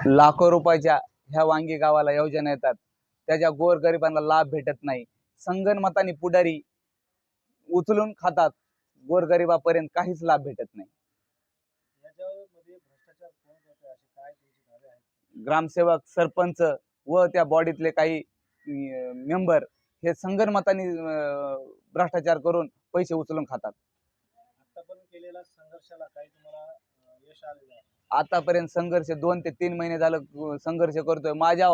लाखो रुपयाच्या ह्या वांगी गावाला योजना येतात. त्याच्या गोरगरिबांना लाभ भेटत नाही. संगणमताने पुढारी उचलून खातात. गोरगरिबापर्यंत काहीच लाभ भेटत नाही. ग्रामसेवक सरपंच व त्या बॉडीतले काही मेंबर हे संगणमताने भ्रष्टाचार करून पैसे उचलून खातात. आतापर्यंत केलेल्या संघर्षाला काही तुम्हाला आतापर्यंत संघर्ष दोन ते तीन महिने झालं संघर्ष करतोय. माझ्या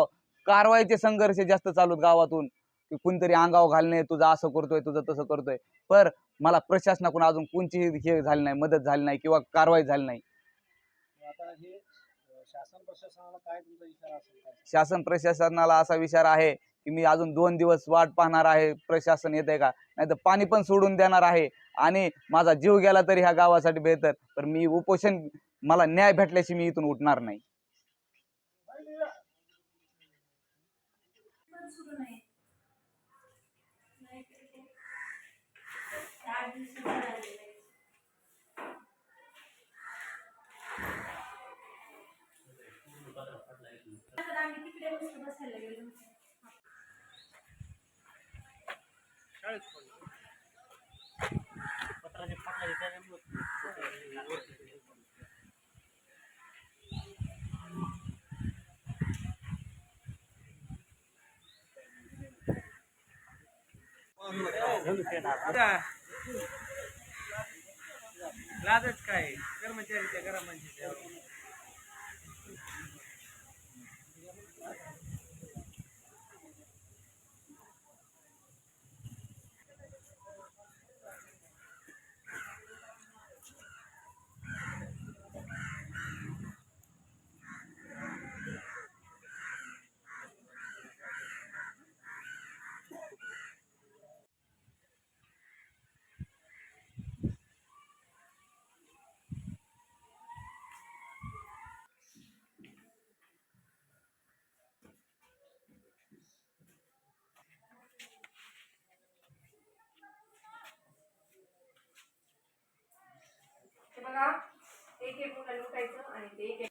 कारवाईचे संघर्ष जास्त चालू गावातून. की कुणतरी अंगावर घालणे तुझं असं करतोय तुझं तसं करतोय. पर मला प्रशासनाकडून अजून कोणची हे झाली नाही मदत झाली नाही किंवा कारवाई झाली नाही. शासन प्रशासनाला असा विचार आहे की मी अजून दोन दिवस वाट पाहणार आहे प्रशासन येते का? नाही तर पाणी पण सोडून देणार आहे. आणि माझा जीव गेला तरी ह्या गावासाठी बेहतर. पण मी उपोषण मला न्याय भेटल्याशी मी इथून उठणार नाही. पण सुरू नाही आठ लाजच काय. कर्मचारीच्या घरामध्ये. म्हणजे बघा. एक एक मुलं लुटायचं आणि ते एक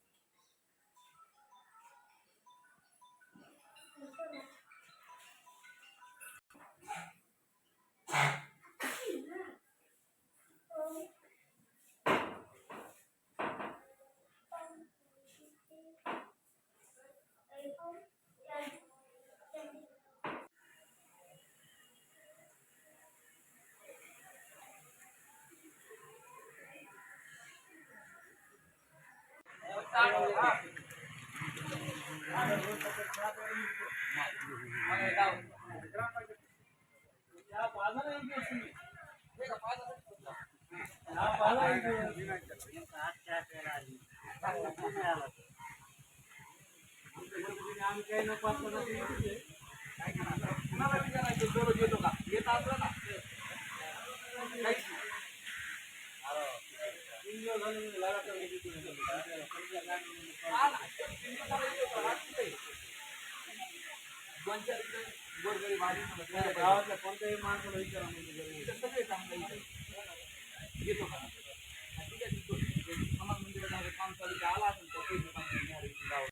एक पाच कोणत्याही माणसाला येत असलं ना? गावातल्या कोणत्याही माणसाला विचारा म्हणजे सगळे तर येतो का?